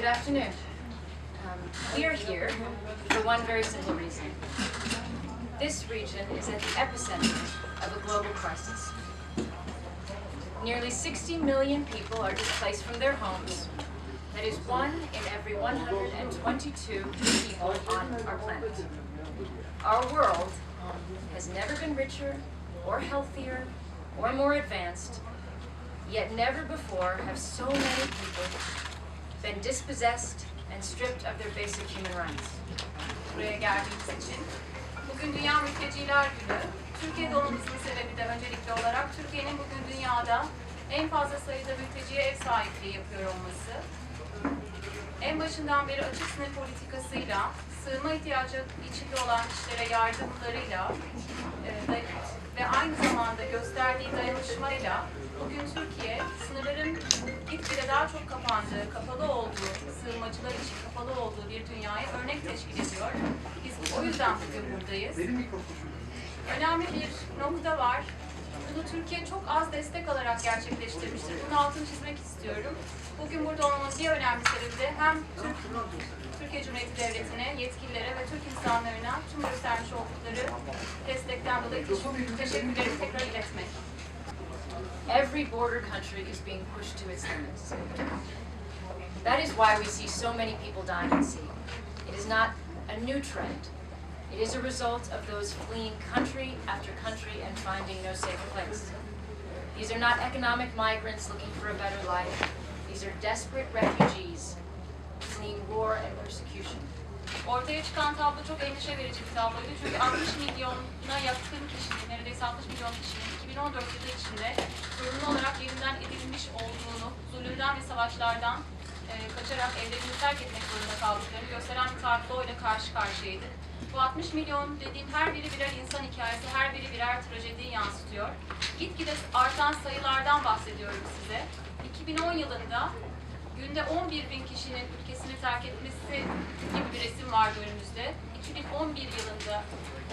Good afternoon. Um, we are here for one very simple reason. This region is at the epicenter of a global crisis. Nearly 60 million people are displaced from their homes. That is one in every 122 people on our planet. Our world has never been richer or healthier or more advanced, yet never before have so many people been dispossessed and stripped of their basic human rights. buraya geldiğiniz için. Bugün Dünya Mülteciler Günü. Türkiye'de olmamızın sebebi de öncelikli olarak Türkiye'nin bugün dünyada en fazla sayıda mülteciye ev sahipliği yapıyor olması. En başından beri açık sınır politikasıyla, sığınma ihtiyacı içinde olan kişilere yardımlarıyla e, ve aynı zamanda gösterdiği dayanışmayla bugün Türkiye sınırların gitgide daha çok kapandığı, kapalı olduğu, sığınmacılar için kapalı olduğu bir dünyaya örnek teşkil ediyor. Biz o yüzden bugün buradayız. Önemli bir nokta var. Bunu Türkiye çok az destek alarak gerçekleştirmiştir. Bunun altını çizmek istiyorum. Bugün burada olmamın bir önemli sebebi de hem Türk, Türkiye Cumhuriyeti Devleti'ne, yetkililere ve Türk insanlarına tüm göstermiş oldukları destekten dolayı teşekkür- teşekkürlerimi tekrar iletmek. Every border country is being pushed to its limits. That is why we see so many people dying at sea. It is not a new trend. It is a result of those fleeing country after country and finding no safe place. These are not economic migrants looking for a better life. These are desperate refugees fleeing war and persecution. Ortaya çıkan tablo çok endişe verici bir tabloydu. Çünkü 60 milyona yakın kişinin, neredeyse 60 milyon kişinin 2014 yılı içinde zorunlu olarak yerinden edilmiş olduğunu, zulümden ve savaşlardan e, kaçarak evlerini terk etmek zorunda kaldıklarını gösteren bir tabloyla karşı karşıyaydı. Bu 60 milyon dediğim her biri birer insan hikayesi, her biri birer trajediyi yansıtıyor. Gitgide artan sayılardan bahsediyorum size. 2010 yılında günde 11 bin kişinin ülkesini terk etmesi resim vardı önümüzde. 2011 yılında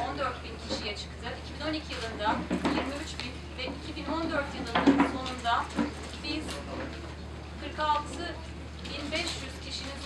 14 bin kişiye çıktı. 2012 yılında 23 bin ve 2014 yılının sonunda